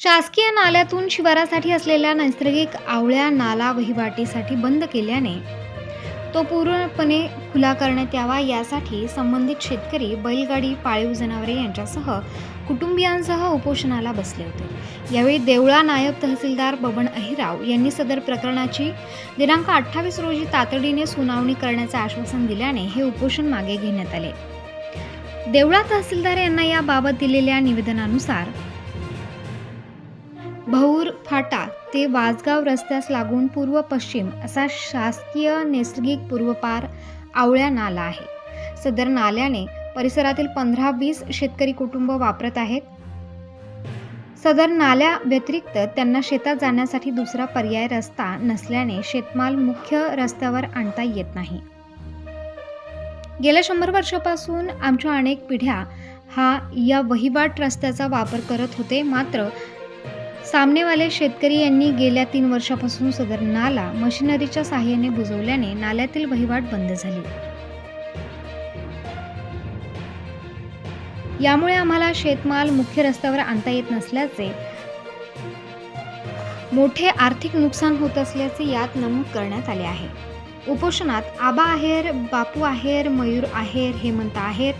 शासकीय नाल्यातून शिवारासाठी असलेल्या नैसर्गिक आवळ्या नाला वहिवाटीसाठी बंद केल्याने तो पूर्णपणे खुला करण्यात यावा यासाठी संबंधित शेतकरी बैलगाडी पाळीव जनावरे यांच्यासह कुटुंबियांसह उपोषणाला बसले होते. यावेळी देवळा नायब तहसीलदार बबन अहिराव यांनी सदर प्रकरणाची दिनांक अठ्ठावीस रोजी तातडीने सुनावणी करण्याचे आश्वासन दिल्याने हे उपोषण मागे घेण्यात आले. देवळा तहसीलदार यांना याबाबत दिलेल्या निवेदनानुसार भौर फाटा ते वाजगाव रस्त्यास लागून पूर्व पश्चिम असा शासकीय नैसर्गिक पूर्वपार आवळ्या नाला आहे. सदर नाल्याने परिसरातील पंधरा वीस शेतकरी कुटुंब वापरत आहेत. सदर नाल्या व्यतिरिक्त त्यांना शेतात जाण्यासाठी दुसरा पर्याय रस्ता नसल्याने शेतमाल मुख्य रस्त्यावर आणता येत नाही. गेल्या शंभर वर्षापासून आमच्या अनेक पिढ्या हा या वहिवाट रस्त्याचा वापर करत होते. मात्र सामनेवाले शेतकरी यांनी गेल्या तीन वर्षापासून सदर नाला मशिनरीच्या साहाय्याने बुजवल्याने नाल्यातील वहिवाट बंद झाली. यामुळे आम्हाला शेतमाल मुख्य रस्त्यावर आणता येत नसल्याचे मोठे आर्थिक नुकसान होत असल्याचे यात नमूद करण्यात आले आहे. उपोषणात आबा आहेर बापू आहेर मयूर आहेर हेमंत आहेर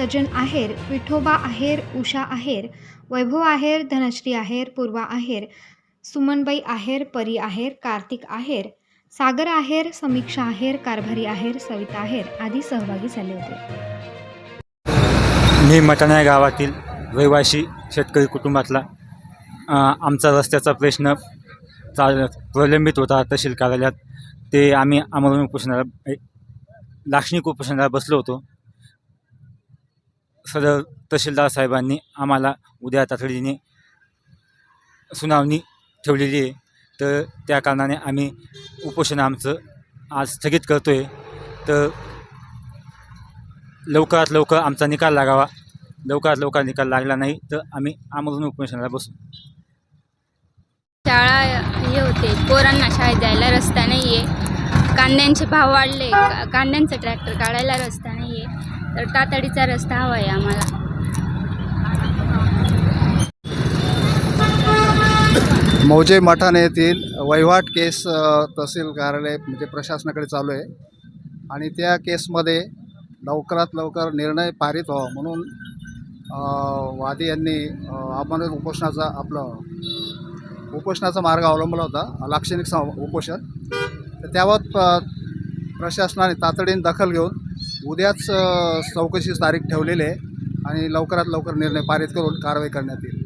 सज्जन आहेर विठोबा आहेर उषा आहेर वैभव आहेर धनश्री आहेर पूर्वा आहेर सुमनबाई आहेर परी आहेर कार्तिक आहेर सागर आहेर समीक्षा आहेर कारभारी आहेर सविता आहेर आदी सहभागी झाले होते. मी मटाणा या गावातील रहिवासी शेतकरी कुटुंबातला आमचा रस्त्याचा प्रश्न चा प्रलंबित होता तहसील कार्यालयात. ते आम्ही आमरण उपोषणाला लाक्षणिक उपोषणाला बसलो होतो. सदर तहसीलदार साहेबांनी आम्हाला उद्या तातडीने सुनावणी ठेवलेली आहे. तर त्या कारणाने आम्ही उपोषण आमचं आज स्थगित करतो आहे तर लवकरात लवकर आमचा निकाल लागावा. लवकरात लवकर निकाल लागला नाही तर आम्ही आमधून उपोषणाला बसू. शाळा हे होते. पोरांना शाळेत जायला रस्ता नाही आहे कांद्यांचे भाव वाढले. का- कांद्यांचं ट्रॅक्टर काढायला रस्ता तर तातडीचा रस्ता हवा आहे आम्हाला. मौजे मठाने येथील वहिवाट केस तहसील कार्यालय म्हणजे प्रशासनाकडे चालू आहे. आणि त्या केसमध्ये लवकरात लवकर निर्णय पारित व्हावा म्हणून वादी यांनी आपण उपोषणाचा आपलं उपोषणाचा मार्ग अवलंबला होता लाक्षणिक उपोषण. तर त्यावर प्रशासनाने तातडीने दखल घेऊन उद्याच चौकशी तारीख ठेवलेली आहे आणि लवकरात लवकर निर्णय पारित करून कारवाई करण्यात येईल.